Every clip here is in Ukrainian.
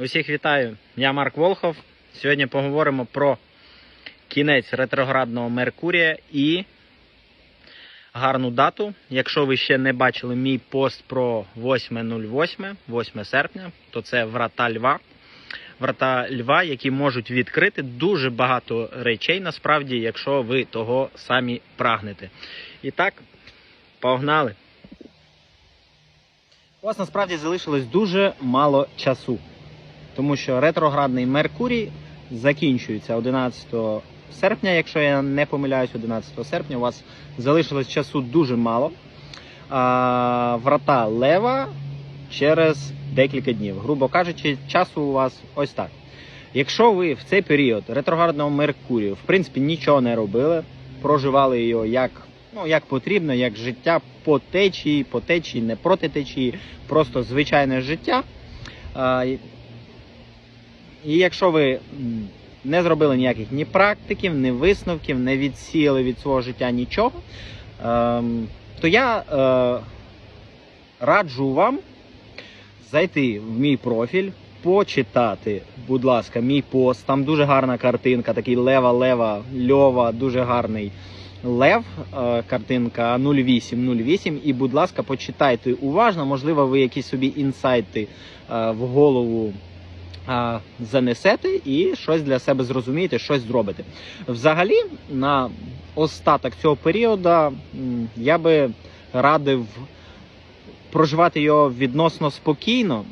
Усіх вітаю! Я Марк Волхов. Сьогодні поговоримо про кінець ретроградного Меркурія і гарну дату. Якщо ви ще не бачили мій пост про 8.08, 8 серпня, то це врата Льва. Врата Льва, які можуть відкрити дуже багато речей, насправді, якщо ви того самі прагнете. І так, погнали! У вас насправді залишилось дуже мало часу тому що ретроградний Меркурій закінчується 11 серпня. Якщо я не помиляюсь, 11 серпня у вас залишилось часу дуже мало. А, врата Лева через декілька днів. Грубо кажучи, часу у вас ось так. Якщо ви в цей період ретроградного Меркурію, в принципі, нічого не робили, проживали його як, ну, як потрібно, як життя по течії, по течії, не проти течії, просто звичайне життя. І якщо ви не зробили ніяких ні практиків, ні висновків, не відсіяли від свого життя нічого, ем, то я е, раджу вам зайти в мій профіль, почитати, будь ласка, мій пост. Там дуже гарна картинка, такий лева-лева, льова, дуже гарний. Лев, е, картинка 0808. І, будь ласка, почитайте уважно. Можливо, ви якісь собі інсайти е, в голову занесете і щось для себе зрозумієте, щось зробите. Взагалі, на остаток цього періоду я би радив проживати його відносно спокійно.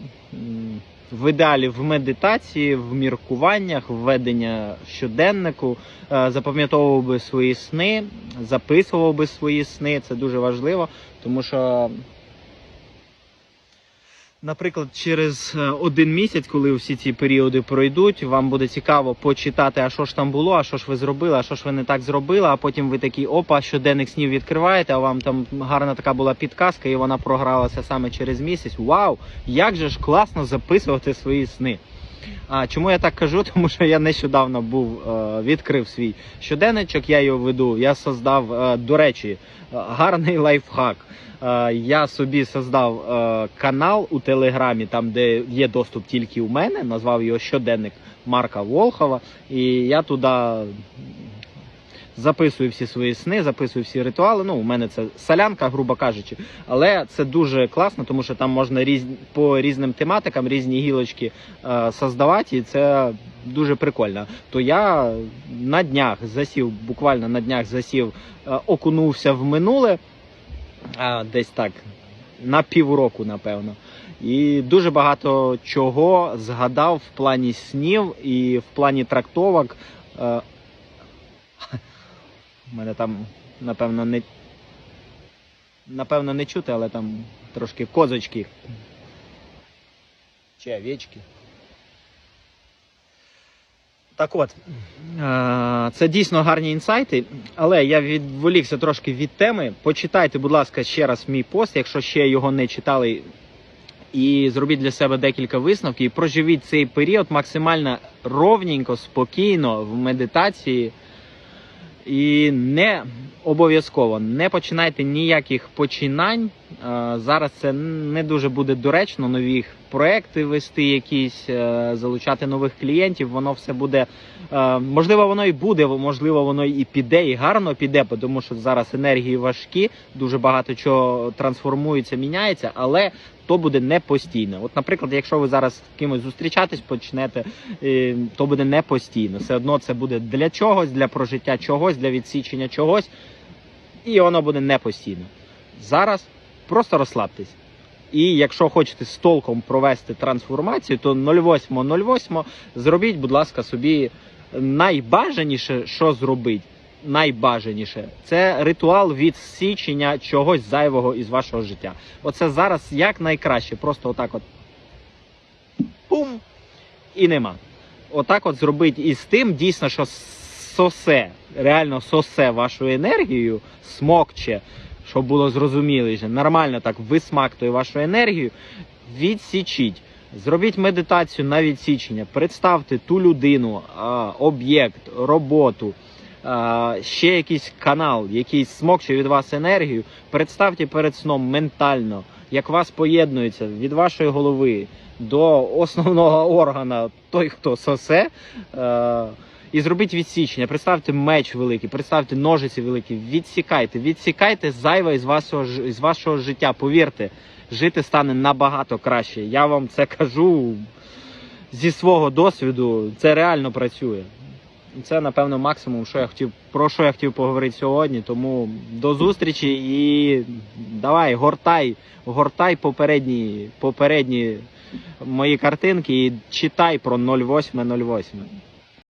В ідеалі в медитації, в міркуваннях, введення щоденнику, е, запам'ятовував би свої сни, записував би свої сни. Це дуже важливо, тому що Наприклад, через е, один місяць, коли всі ці періоди пройдуть, вам буде цікаво почитати, а що ж там було, а що ж ви зробили, а що ж ви не так зробили. А потім ви такі опа, щоденник снів відкриваєте, а вам там гарна така була підказка, і вона програлася саме через місяць. Вау! Як же ж класно записувати свої сни! А чому я так кажу? Тому що я нещодавно був е, відкрив свій щоденничок, я його веду. Я создав, е, до речі, гарний лайфхак. Е, я собі создав е, канал у Телеграмі, там де є доступ тільки у мене. Назвав його щоденник Марка Волхова. І я туди записую всі свої сни, записую всі ритуали. Ну, у мене це солянка, грубо кажучи. Але це дуже класно, тому що там можна різ... по різним тематикам різні гілочки е, создавати, і це дуже прикольно. То я на днях засів, буквально на днях засів, е, окунувся в минуле, а, десь так, на півроку, напевно. І дуже багато чого згадав в плані снів і в плані трактовок. Мене там, напевно, не. Напевно, не чути, але там трошки козочки. Чи овечки. Так от, е, це дійсно гарні інсайти, але я відволікся трошки від теми. Почитайте, будь ласка, ще раз мій пост, якщо ще його не читали, і зробіть для себе декілька висновків. І проживіть цей період максимально ровненько, спокійно в медитації. І не обов'язково не починайте ніяких починань. Е, Зараз це не дуже буде доречно, нові проекти вести, якісь е, залучати нових клієнтів. Воно все буде е, можливо, воно і буде, можливо, воно і піде, і гарно піде, тому що зараз енергії важкі, дуже багато чого трансформується, міняється, але то буде не постійно. От, наприклад, якщо ви зараз з кимось зустрічатись почнете, то буде не постійно. Все одно це буде для чогось, для прожиття чогось, для відсічення чогось, і воно буде не постійно. Зараз просто розслабтесь. І якщо хочете з толком провести трансформацію, то 08.08 зробіть, будь ласка, собі найбажаніше, що зробить. Найбажаніше це ритуал відсічення чогось зайвого із вашого життя. Оце зараз як найкраще. Просто отак от пум і нема. Отак от зробить із тим дійсно, що сосе, реально сосе вашу енергію, смокче, щоб було зрозуміліше, нормально так висмактує вашу енергію, відсічіть. Зробіть медитацію на відсічення, представте ту людину, об'єкт, роботу, ще якийсь канал, який смокче від вас енергію. Представте перед сном ментально, як вас поєднується від вашої голови до основного органа, той, хто сосе. І зробіть відсічення, представте меч великий, представте ножиці великі, відсікайте, відсікайте зайве із вашого, із вашого життя. Повірте, жити стане набагато краще. Я вам це кажу зі свого досвіду, це реально працює. Це, напевно, максимум, що я хотів, про що я хотів поговорити сьогодні. Тому до зустрічі і давай, гортай, гортай попередні, попередні мої картинки і читай про 08.08.